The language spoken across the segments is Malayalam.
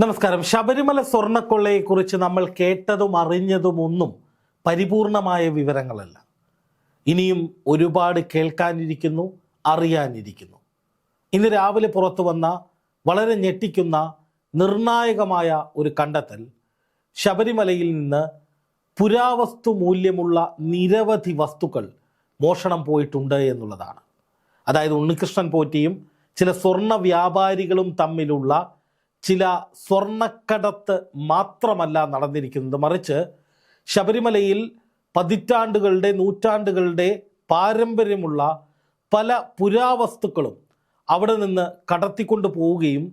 നമസ്കാരം. ശബരിമല സ്വർണക്കൊള്ളയെക്കുറിച്ച് നമ്മൾ കേട്ടതും അറിഞ്ഞതും ഒന്നും പരിപൂർണമായ വിവരങ്ങളല്ല. ഇനിയും ഒരുപാട് കേൾക്കാനിരിക്കുന്നു അറിയാനിരിക്കുന്നു. ഇന്ന് രാവിലെ പുറത്തു വന്ന വളരെ ഞെട്ടിക്കുന്ന നിർണായകമായ ഒരു കണ്ടെത്തൽ ശബരിമലയിൽ നിന്ന് പുരാവസ്തു മൂല്യമുള്ള നിരവധി വസ്തുക്കൾ മോഷണം പോയിട്ടുണ്ട് എന്നുള്ളതാണ്. അതായത് ഉണ്ണികൃഷ്ണൻ പോറ്റിയും ചില സ്വർണ വ്യാപാരികളും തമ്മിലുള്ള ചില സ്വർണക്കടത്ത് മാത്രമല്ല നടന്നിരിക്കുന്നത്. മറിച്ച് ശബരിമലയിൽ പതിറ്റാണ്ടുകളുടെ നൂറ്റാണ്ടുകളുടെ പാരമ്പര്യമുള്ള പല പുരാവസ്തുക്കളും അവിടെ നിന്ന് കടത്തിക്കൊണ്ട് പോവുകയും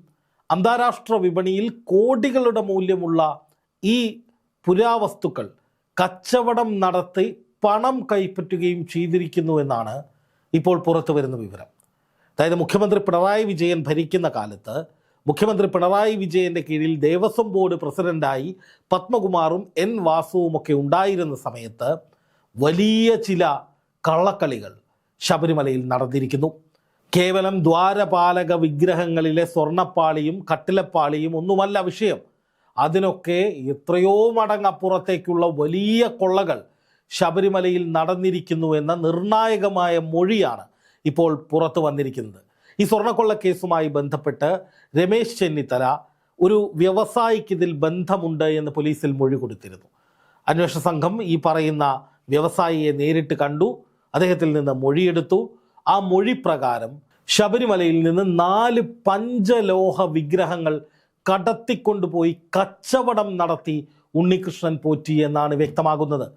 അന്താരാഷ്ട്ര വിപണിയിൽ കോടികളുടെ മൂല്യമുള്ള ഈ പുരാവസ്തുക്കൾ കച്ചവടം നടത്തി പണം കൈപ്പറ്റുകയും ചെയ്തിരിക്കുന്നു എന്നാണ് ഇപ്പോൾ പുറത്തു വരുന്ന വിവരം. അതായത് മുഖ്യമന്ത്രി പിണറായി വിജയൻ ഭരിക്കുന്ന കാലത്ത് മുഖ്യമന്ത്രി പിണറായി വിജയന്റെ കീഴിൽ ദേവസ്വം ബോർഡ് പ്രസിഡന്റായി പത്മകുമാറും എൻ വാസുവും ഒക്കെ ഉണ്ടായിരുന്ന സമയത്ത് വലിയ ചില കള്ളക്കളികൾ ശബരിമലയിൽ നടന്നിരിക്കുന്നു. കേവലം ദ്വാരപാലക വിഗ്രഹങ്ങളിലെ സ്വർണപ്പാളിയും കട്ടിലപ്പാളിയും ഒന്നുമല്ല വിഷയം. അതിനൊക്കെ എത്രയോ മടങ്ങപ്പുറത്തേക്കുള്ള വലിയ കൊള്ളകൾ ശബരിമലയിൽ നടന്നിരിക്കുന്നു എന്ന നിർണായകമായ മൊഴിയാണ് ഇപ്പോൾ പുറത്തു വന്നിരിക്കുന്നത്. ഈ സ്വർണക്കൊള്ള കേസുമായി ബന്ധപ്പെട്ട് രമേശ് ചെന്നിത്തല ഒരു വ്യവസായിക്ക് ഇതിൽ ബന്ധമുണ്ട് എന്ന് പോലീസിൽ മൊഴി കൊടുത്തിരുന്നു. അന്വേഷണ സംഘം ഈ പറയുന്ന വ്യവസായിയെ നേരിട്ട് കണ്ടു അദ്ദേഹത്തിൽ നിന്ന് മൊഴിയെടുത്തു. ആ മൊഴി പ്രകാരം ശബരിമലയിൽ നിന്ന് നാല് പഞ്ചലോഹ വിഗ്രഹങ്ങൾ കടത്തിക്കൊണ്ടുപോയി കച്ചവടം നടത്തി ഉണ്ണികൃഷ്ണൻ പോറ്റി എന്നാണ് വ്യക്തമാകുന്നത്.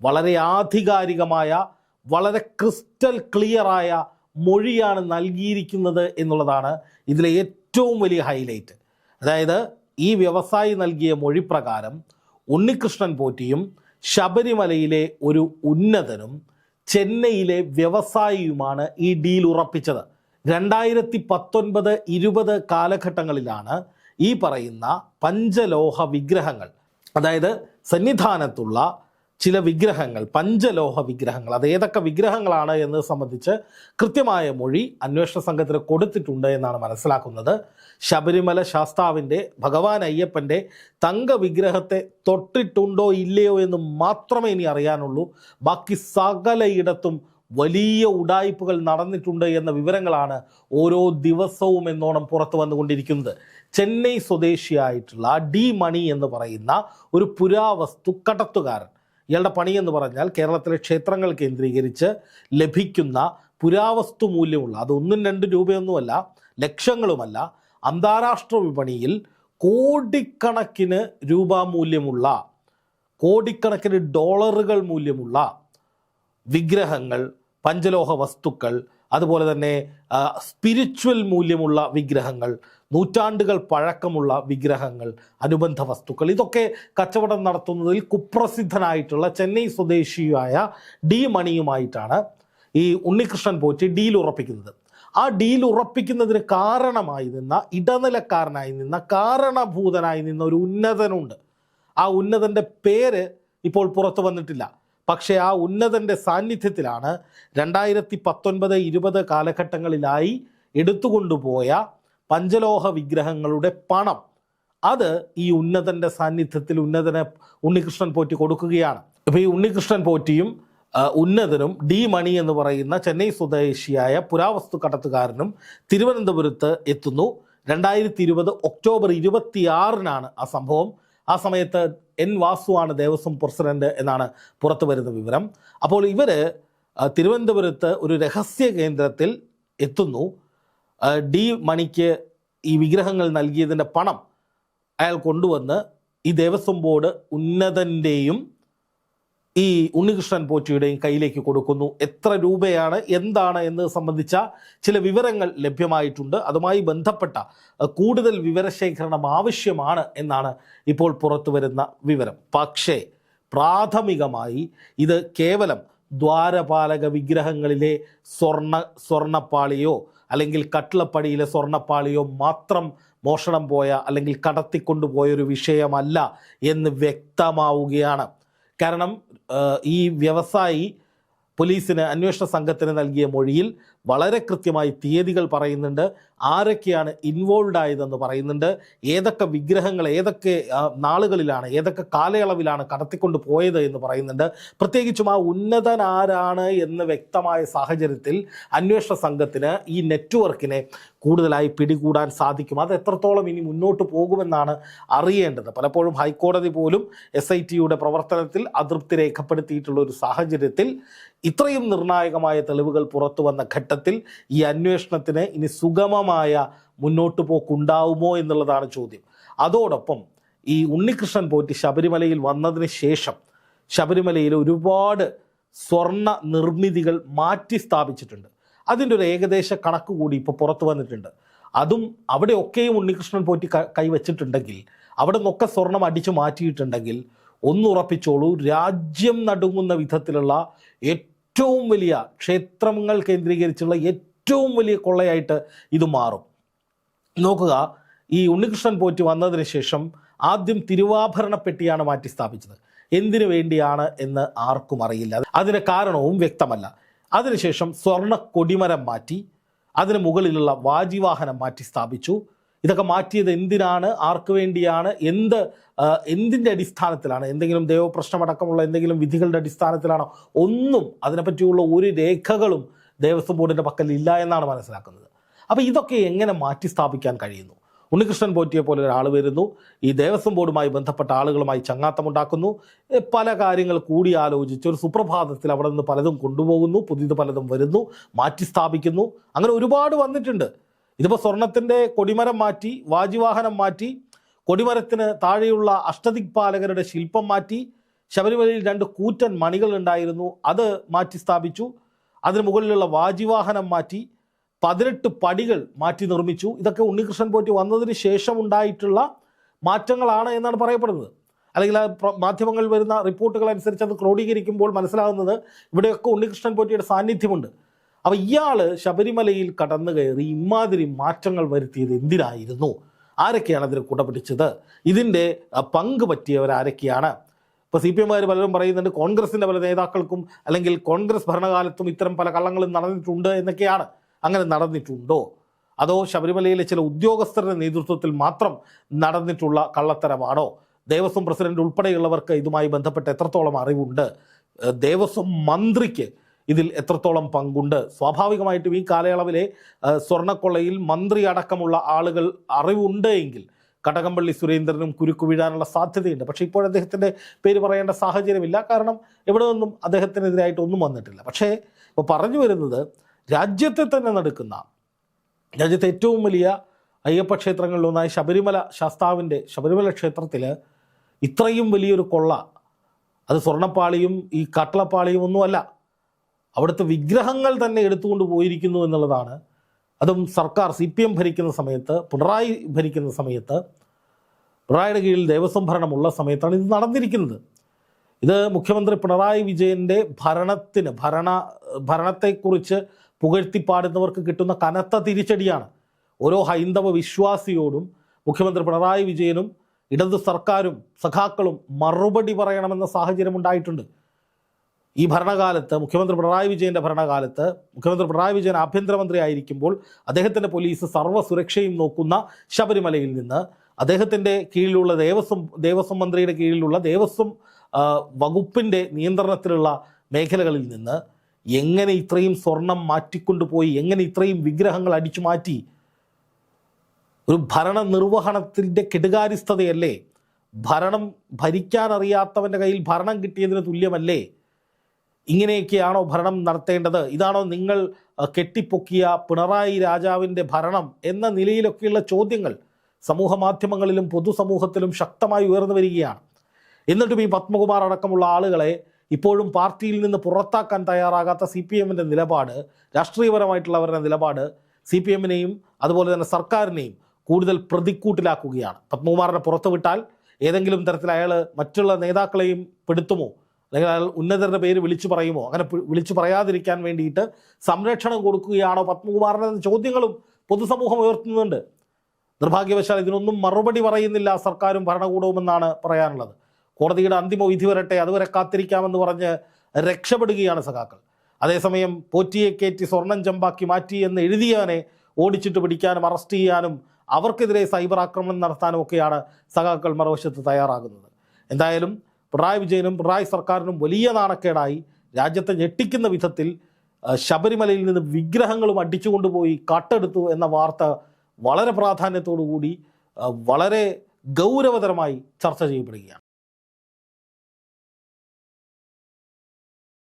വളരെ ആധികാരികമായ വളരെ ക്രിസ്റ്റൽ ക്ലിയറായ മൊഴിയാണ് നൽകിയിരിക്കുന്നത് എന്നുള്ളതാണ് ഇതിലെ ഏറ്റവും വലിയ ഹൈലൈറ്റ്. അതായത് ഈ വ്യവസായി നൽകിയ മൊഴി പ്രകാരം ഉണ്ണികൃഷ്ണൻ പോറ്റിയും ശബരിമലയിലെ ഒരു ഉന്നതനും ചെന്നൈയിലെ വ്യവസായിയുമാണ് ഈ ഡീൽ ഉറപ്പിച്ചത്. രണ്ടായിരത്തി പത്തൊൻപത് ഇരുപത് കാലഘട്ടങ്ങളിലാണ് ഈ പറയുന്ന പഞ്ചലോഹ വിഗ്രഹങ്ങൾ അതായത് സന്നിധാനത്തുള്ള ചില വിഗ്രഹങ്ങൾ പഞ്ചലോഹ വിഗ്രഹങ്ങൾ അത് ഏതൊക്കെ വിഗ്രഹങ്ങളാണ് എന്ന് സംബന്ധിച്ച് കൃത്യമായ മൊഴി അന്വേഷണ സംഘത്തിന് കൊടുത്തിട്ടുണ്ട് എന്നാണ് മനസ്സിലാക്കുന്നത്. ശബരിമല ശാസ്താവിന്റെ ഭഗവാൻ അയ്യപ്പന്റെ തങ്ക വിഗ്രഹത്തെ തൊട്ടിട്ടുണ്ടോ ഇല്ലയോ എന്ന് മാത്രമേ ഇനി അറിയാനുള്ളൂ. ബാക്കി സകലയിടത്തും വലിയ ഉടായ്പകൾ നടന്നിട്ടുണ്ട് എന്ന വിവരങ്ങളാണ് ഓരോ ദിവസവും എന്നോണം പുറത്തു വന്നുകൊണ്ടിരിക്കുന്നത്. ചെന്നൈ സ്വദേശിയായിട്ടുള്ള ഡി മണി എന്ന് പറയുന്ന ഒരു പുരാവസ്തു കടത്തുകാരൻ ഇയാളുടെ പണി എന്ന് പറഞ്ഞാൽ കേരളത്തിലെ ക്ഷേത്രങ്ങൾ കേന്ദ്രീകരിച്ച് ലഭിക്കുന്ന പുരാവസ്തു മൂല്യമുള്ള അത് ഒന്നും രണ്ട് രൂപയൊന്നുമല്ല ലക്ഷങ്ങളുമല്ല അന്താരാഷ്ട്ര വിപണിയിൽ കോടിക്കണക്കിന് രൂപ മൂല്യമുള്ള കോടിക്കണക്കിന് ഡോളറുകൾ മൂല്യമുള്ള വിഗ്രഹങ്ങൾ പഞ്ചലോഹ വസ്തുക്കൾ അതുപോലെ തന്നെ സ്പിരിച്വൽ മൂല്യമുള്ള വിഗ്രഹങ്ങൾ നൂറ്റാണ്ടുകൾ പഴക്കമുള്ള വിഗ്രഹങ്ങൾ അനുബന്ധ വസ്തുക്കൾ. ഇതൊക്കെ കച്ചവടം നടത്തുന്നതിൽ കുപ്രസിദ്ധനായിട്ടുള്ള ചെന്നൈ സ്വദേശിയായ ഡി മണിയുമായിട്ടാണ് ഈ ഉണ്ണികൃഷ്ണൻ പോറ്റി ഡീൽ ഉറപ്പിക്കുന്നത്. ആ ഡീൽ ഉറപ്പിക്കുന്നതിന് കാരണമായി നിന്ന ഇടനിലക്കാരനായി നിന്ന കാരണഭൂതനായി നിന്ന ഒരു ഉന്നതനുണ്ട്. ആ ഉന്നതന്റെ പേര് ഇപ്പോൾ പുറത്തു വന്നിട്ടില്ല. പക്ഷേ ആ ഉന്നതന്റെ സാന്നിധ്യത്തിലാണ് രണ്ടായിരത്തി പത്തൊൻപത് ഇരുപത് കാലഘട്ടങ്ങളിലായി എടുത്തുകൊണ്ടുപോയ പഞ്ചലോഹ വിഗ്രഹങ്ങളുടെ പണം. അത് ഈ ഉന്നതന്റെ സാന്നിധ്യത്തിൽ ഉന്നതനെ ഉണ്ണികൃഷ്ണൻ പോറ്റി കൊടുക്കുകയാണ്. ഇപ്പോൾ ഈ ഉണ്ണികൃഷ്ണൻ പോറ്റിയും ഉന്നതനും ഡി മണി എന്ന് പറയുന്ന ചെന്നൈ സ്വദേശിയായ പുരാവസ്തു കടത്തുകാരനും തിരുവനന്തപുരത്ത് എത്തുന്നു. രണ്ടായിരത്തി ഇരുപത് ഒക്ടോബർ ഇരുപത്തിയാറിനാണ് ആ സംഭവം. ആ സമയത്ത് എൻ വാസുവാണ് ദേവസ്വം പ്രസിഡന്റ് എന്നാണ് പുറത്തു വരുന്ന വിവരം. അപ്പോൾ ഇവർ തിരുവനന്തപുരത്ത് ഒരു രഹസ്യ കേന്ദ്രത്തിൽ എത്തുന്നു. ഡി മണിക്ക് ഈ വിഗ്രഹങ്ങൾ നൽകിയതിന്റെ പണം അയാൾ കൊണ്ടുവന്ന് ഈ ദേവസ്വം ബോർഡ് ഉന്നതന്റെയും ഈ ഉണ്ണികൃഷ്ണൻ പോറ്റിയുടെയും കയ്യിലേക്ക് കൊടുക്കുന്നു. എത്ര രൂപയാണ് എന്താണ് എന്ന് സംബന്ധിച്ച ചില വിവരങ്ങൾ ലഭ്യമായിട്ടുണ്ട്. അതുമായി ബന്ധപ്പെട്ട കൂടുതൽ വിവരശേഖരണം ആവശ്യമാണ് എന്നാണ് ഇപ്പോൾ പുറത്തു വരുന്ന വിവരം. പക്ഷേ പ്രാഥമികമായി ഇത് കേവലം ദ്വാരപാലക വിഗ്രഹങ്ങളിലെ സ്വർണ സ്വർണപ്പാളിയോ അല്ലെങ്കിൽ കട്ടിളപ്പടിയിലെ സ്വർണപ്പാളിയോ മാത്രം മോഷണം പോയ അല്ലെങ്കിൽ കടത്തിക്കൊണ്ടുപോയൊരു വിഷയമല്ല എന്ന് വ്യക്തമാവുകയാണ്. കാരണം ഈ വ്യവസായി പോലീസിന് അന്വേഷണ സംഘത്തിന് നൽകിയ മൊഴിയിൽ വളരെ കൃത്യമായി തീയതികൾ പറയുന്നുണ്ട്. ആരൊക്കെയാണ് ഇൻവോൾവ് ആയതെന്ന് പറയുന്നുണ്ട്. ഏതൊക്കെ വിഗ്രഹങ്ങൾ ഏതൊക്കെ നാളുകളിലാണ് ഏതൊക്കെ കാലയളവിലാണ് കടത്തിക്കൊണ്ട് പോയത് എന്ന് പറയുന്നുണ്ട്. പ്രത്യേകിച്ചും ആ ഉന്നതൻ ആരാണ് എന്ന് വ്യക്തമായ സാഹചര്യത്തിൽ അന്വേഷണ സംഘത്തിന് ഈ നെറ്റ്വർക്കിനെ കൂടുതലായി പിടികൂടാൻ സാധിക്കും. അത് എത്രത്തോളം ഇനി മുന്നോട്ട് പോകുമെന്നാണ് അറിയേണ്ടത്. പലപ്പോഴും ഹൈക്കോടതി പോലും എസ് ഐ ടിയുടെ പ്രവർത്തനത്തിൽ അതൃപ്തി രേഖപ്പെടുത്തിയിട്ടുള്ള ഒരു സാഹചര്യത്തിൽ ഇത്രയും നിർണായകമായ തെളിവുകൾ പുറത്തു വന്ന ഘട്ടത്തിൽ ഈ അന്വേഷണത്തിന് ഇനി സുഗമമായ മുന്നോട്ട് പോക്കുണ്ടാവുമോ എന്നുള്ളതാണ് ചോദ്യം. അതോടൊപ്പം ഈ ഉണ്ണികൃഷ്ണൻ പോറ്റി ശബരിമലയിൽ വന്നതിന് ശേഷം ശബരിമലയിൽ ഒരുപാട് സ്വർണ നിർമ്മിതികൾ മാറ്റി സ്ഥാപിച്ചിട്ടുണ്ട്. അതിന്റെ ഒരു ഏകദേശ കണക്ക് കൂടി ഇപ്പോൾ പുറത്തു വന്നിട്ടുണ്ട്. അതും അവിടെയൊക്കെയും ഉണ്ണികൃഷ്ണൻ പോറ്റി കൈവച്ചിട്ടുണ്ടെങ്കിൽ അവിടെ നിന്നൊക്കെ സ്വർണം അടിച്ചു മാറ്റിയിട്ടുണ്ടെങ്കിൽ ഒന്നുറപ്പിച്ചോളൂ രാജ്യം നടുങ്ങുന്ന വിധത്തിലുള്ള ഏറ്റവും വലിയ ക്ഷേത്രങ്ങൾ കേന്ദ്രീകരിച്ചുള്ള ഏറ്റവും വലിയ കൊള്ളയായിട്ട് ഇത് മാറും. നോക്കുക ഈ ഉണ്ണികൃഷ്ണൻ പോറ്റി വന്നതിന് ശേഷം ആദ്യം തിരുവാഭരണ പെട്ടിയാണ് മാറ്റി സ്ഥാപിച്ചത് എന്തിനു വേണ്ടിയാണ് എന്ന് ആർക്കും അറിയില്ല. അതിന് കാരണവും വ്യക്തമല്ല. അതിനുശേഷം സ്വർണ കൊടിമരം മാറ്റി അതിന് മുകളിലുള്ള വാജിവാഹനം മാറ്റി സ്ഥാപിച്ചു ഇതൊക്കെ മാറ്റിയത് എന്തിനാണ്? ആർക്ക് വേണ്ടിയാണ്? എന്ത് എന്തിന്റെ അടിസ്ഥാനത്തിലാണ്? എന്തെങ്കിലും ദൈവപ്രശ്നമടക്കമുള്ള എന്തെങ്കിലും വിധികളുടെ അടിസ്ഥാനത്തിലാണോ? ഒന്നും അതിനെപ്പറ്റിയുള്ള ഒരു രേഖകളും ദേവസ്വം ബോർഡിന്റെ പക്കൽ ഇല്ല എന്നാണ് മനസ്സിലാക്കുന്നത്. അപ്പോൾ ഇതൊക്കെ എങ്ങനെ മാറ്റി സ്ഥാപിക്കാൻ കഴിയുന്നു? ഉണ്ണികൃഷ്ണൻ പോറ്റിയെ പോലെ ഒരാൾ വരുന്നു. ഈ ദേവസ്വം ബോർഡുമായി ബന്ധപ്പെട്ട ആളുകളുമായി ചങ്ങാത്തമുണ്ടാക്കുന്നു പല കാര്യങ്ങൾ കൂടി ആലോചിച്ച് ഒരു സുപ്രഭാതത്തിൽ അവിടെ നിന്ന് പലതും കൊണ്ടുപോകുന്നു. പുതിയത് പലതും വരുന്നു. മാറ്റി സ്ഥാപിക്കുന്നു. അങ്ങനെ ഒരുപാട് വന്നിട്ടുണ്ട്. ഇതിപ്പോൾ സ്വർണത്തിന്റെ കൊടിമരം മാറ്റി വാജിവാഹനം മാറ്റി കൊടിമരത്തിന് താഴെയുള്ള അഷ്ടദിക്പാലകരുടെ ശില്പം മാറ്റി ശബരിമലയിൽ രണ്ട് കൂറ്റൻ മണികൾ ഉണ്ടായിരുന്നു അത് മാറ്റി സ്ഥാപിച്ചു. അതിന് മുകളിലുള്ള വാജിവാഹനം മാറ്റി പതിനെട്ട് പടികൾ മാറ്റി നിർമ്മിച്ചു. ഇതൊക്കെ ഉണ്ണികൃഷ്ണൻ പോറ്റി വന്നതിന് ശേഷം ഉണ്ടായിട്ടുള്ള മാറ്റങ്ങളാണ് എന്നാണ് പറയപ്പെടുന്നത്. അല്ലെങ്കിൽ ആ മാധ്യമങ്ങളിൽ വരുന്ന റിപ്പോർട്ടുകൾ അനുസരിച്ച് അത് ക്രോഡീകരിക്കുമ്പോൾ മനസ്സിലാകുന്നത് ഇവിടെയൊക്കെ ഉണ്ണികൃഷ്ണൻ പോറ്റിയുടെ സാന്നിധ്യമുണ്ട്. അപ്പോൾ ഇയാൾ ശബരിമലയിൽ കടന്നു കയറി ഇമാതിരി മാറ്റങ്ങൾ വരുത്തിയത് എന്തിനായിരുന്നു? ആരൊക്കെയാണ് അതിന് കുടപിടിച്ചത് ഇതിന്റെ പങ്ക് പറ്റിയവരാരൊക്കെയാണ് ഇപ്പോൾ സി പി എമ്മുകാർ പലരും പറയുന്നുണ്ട് കോൺഗ്രസിന്റെ പല നേതാക്കൾക്കും അല്ലെങ്കിൽ കോൺഗ്രസ് ഭരണകാലത്തും ഇത്തരം പല കള്ളങ്ങളും നടന്നിട്ടുണ്ട് എന്നൊക്കെയാണ്. അങ്ങനെ നടന്നിട്ടുണ്ടോ? അതോ ശബരിമലയിലെ ചില ഉദ്യോഗസ്ഥരുടെ നേതൃത്വത്തിൽ മാത്രം നടന്നിട്ടുള്ള കള്ളത്തരമാണോ? ദേവസ്വം പ്രസിഡന്റ് ഉൾപ്പെടെയുള്ളവർക്ക് ഇതുമായി ബന്ധപ്പെട്ട് എത്രത്തോളം അറിവുണ്ട്? ദേവസ്വം മന്ത്രിക്ക് ഇതിൽ എത്രത്തോളം പങ്കുണ്ട്? സ്വാഭാവികമായിട്ടും ഈ കാലയളവിലെ സ്വർണക്കൊള്ളയിൽ മന്ത്രി അടക്കമുള്ള ആളുകൾ അറിവുണ്ട് എങ്കിൽ കടകംപള്ളി സുരേന്ദ്രനും കുരുക്കു വീഴാനുള്ള സാധ്യതയുണ്ട്. പക്ഷേ ഇപ്പോൾ അദ്ദേഹത്തിന്റെ പേര് പറയേണ്ട സാഹചര്യമില്ല. കാരണം എവിടെ നിന്നും അദ്ദേഹത്തിനെതിരായിട്ട് ഒന്നും വന്നിട്ടില്ല. പക്ഷേ ഇപ്പോൾ പറഞ്ഞു വരുന്നത് രാജ്യത്തെ തന്നെ നടക്കുന്ന രാജ്യത്തെ ഏറ്റവും വലിയ അയ്യപ്പ ക്ഷേത്രങ്ങളിലൊന്നായ ശബരിമല ശാസ്താവിന്റെ ശബരിമല ക്ഷേത്രത്തിൽ ഇത്രയും വലിയൊരു കൊള്ള അത് സ്വർണപ്പാളിയും ഈ കട്ടളപ്പാളിയും ഒന്നുമല്ല അവിടുത്തെ വിഗ്രഹങ്ങൾ തന്നെ എടുത്തുകൊണ്ട് പോയിരിക്കുന്നു എന്നുള്ളതാണ്. അതും സർക്കാർ സി പി എം ഭരിക്കുന്ന സമയത്ത് പിണറായി ഭരിക്കുന്ന സമയത്ത് പിണറായിയുടെ കീഴിൽ ദേവസ്വം ഭരണമുള്ള സമയത്താണ് ഇത് നടന്നിരിക്കുന്നത്. ഇത് മുഖ്യമന്ത്രി പിണറായി വിജയന്റെ ഭരണത്തിന് ഭരണ ഭരണത്തെക്കുറിച്ച് പുകഴ്ത്തി പാടുന്നവർക്ക് കിട്ടുന്ന കനത്ത തിരിച്ചടിയാണ്. ഓരോ ഹൈന്ദവ വിശ്വാസിയോടും മുഖ്യമന്ത്രി പിണറായി വിജയനും ഇടതു സർക്കാരും സഖാക്കളും മറുപടി പറയണമെന്ന സാഹചര്യം ഉണ്ടായിട്ടുണ്ട്. ഈ ഭരണകാലത്ത് മുഖ്യമന്ത്രി പിണറായി വിജയന്റെ ഭരണകാലത്ത് മുഖ്യമന്ത്രി പിണറായി വിജയൻ ആഭ്യന്തരമന്ത്രി ആയിരിക്കുമ്പോൾ അദ്ദേഹത്തിന്റെ പോലീസ് സർവ സുരക്ഷയും നോക്കുന്ന ശബരിമലയിൽ നിന്ന് അദ്ദേഹത്തിന്റെ കീഴിലുള്ള ദേവസ്വം ദേവസ്വം മന്ത്രിയുടെ കീഴിലുള്ള ദേവസ്വം വകുപ്പിന്റെ നിയന്ത്രണത്തിലുള്ള മേഖലകളിൽ നിന്ന് എങ്ങനെ ഇത്രയും സ്വർണം മാറ്റിക്കൊണ്ടുപോയി എങ്ങനെ ഇത്രയും വിഗ്രഹങ്ങൾ അടിച്ചു മാറ്റി? ഒരു ഭരണ നിർവഹണത്തിന്റെ കെടുകാര്യസ്ഥതയല്ലേ? ഭരണം ഭരിക്കാൻ അറിയാത്തവന്റെ കയ്യിൽ ഭരണം കിട്ടിയതിന് തുല്യമല്ലേ? ഇങ്ങനെയൊക്കെയാണോ ഭരണം നടത്തേണ്ടത്? ഇതാണോ നിങ്ങൾ കെട്ടിപ്പൊക്കിയ പിണറായി രാജാവിന്റെ ഭരണം എന്ന നിലയിലൊക്കെയുള്ള ചോദ്യങ്ങൾ സമൂഹ മാധ്യമങ്ങളിലും പൊതുസമൂഹത്തിലും ശക്തമായി ഉയർന്നു വരികയാണ്. എന്നിട്ടും ഈ പത്മകുമാർ അടക്കമുള്ള ആളുകളെ ഇപ്പോഴും പാർട്ടിയിൽ നിന്ന് പുറത്താക്കാൻ തയ്യാറാകാത്ത സി പി എമ്മിന്റെ നിലപാട് രാഷ്ട്രീയപരമായിട്ടുള്ളവരുടെ നിലപാട് സി പി എമ്മിനെയും അതുപോലെ തന്നെ സർക്കാരിനെയും കൂടുതൽ പ്രതിക്കൂട്ടിലാക്കുകയാണ്. പത്മകുമാറിനെ പുറത്തുവിട്ടാൽ ഏതെങ്കിലും തരത്തിൽ അയാൾ മറ്റുള്ള നേതാക്കളെയും പെടുത്തുമോ? അല്ലെങ്കിൽ അയാൾ ഉന്നതരുടെ പേര് വിളിച്ചു പറയുമോ? അങ്ങനെ വിളിച്ചു പറയാതിരിക്കാൻ വേണ്ടിയിട്ട് സംരക്ഷണം കൊടുക്കുകയാണോ പത്മകുമാറിന് എന്ന ചോദ്യങ്ങളും പൊതുസമൂഹം ഉയർത്തുന്നുണ്ട്. നിർഭാഗ്യവശാൽ ഇതിനൊന്നും മറുപടി പറയുന്നില്ല സർക്കാരും ഭരണകൂടവും എന്നാണ് പറയാനുള്ളത്. കോടതിയുടെ അന്തിമ വിധി വരട്ടെ അതുവരെ കാത്തിരിക്കാമെന്ന് പറഞ്ഞ് രക്ഷപ്പെടുകയാണ് സഖാക്കൾ. അതേസമയം പോറ്റിയെ കയറ്റി സ്വർണം ചമ്പാക്കി മാറ്റി എന്ന് എഴുതിയവനെ ഓടിച്ചിട്ട് പിടിക്കാനും അറസ്റ്റ് ചെയ്യാനും അവർക്കെതിരെ സൈബർ ആക്രമണം നടത്താനും ഒക്കെയാണ് സഖാക്കൾ മറുവശത്ത് തയ്യാറാകുന്നത്. എന്തായാലും പിണറായി വിജയനും പിണറായി സർക്കാരിനും വലിയ നാണക്കേടായി രാജ്യത്തെ ഞെട്ടിക്കുന്ന വിധത്തിൽ ശബരിമലയിൽ നിന്ന് വിഗ്രഹങ്ങളും അടിച്ചുകൊണ്ടുപോയി കട്ടെടുത്തു എന്ന വാർത്ത വളരെ പ്രാധാന്യത്തോടു കൂടി വളരെ ഗൗരവതരമായി ചർച്ച ചെയ്യപ്പെടുകയാണ്.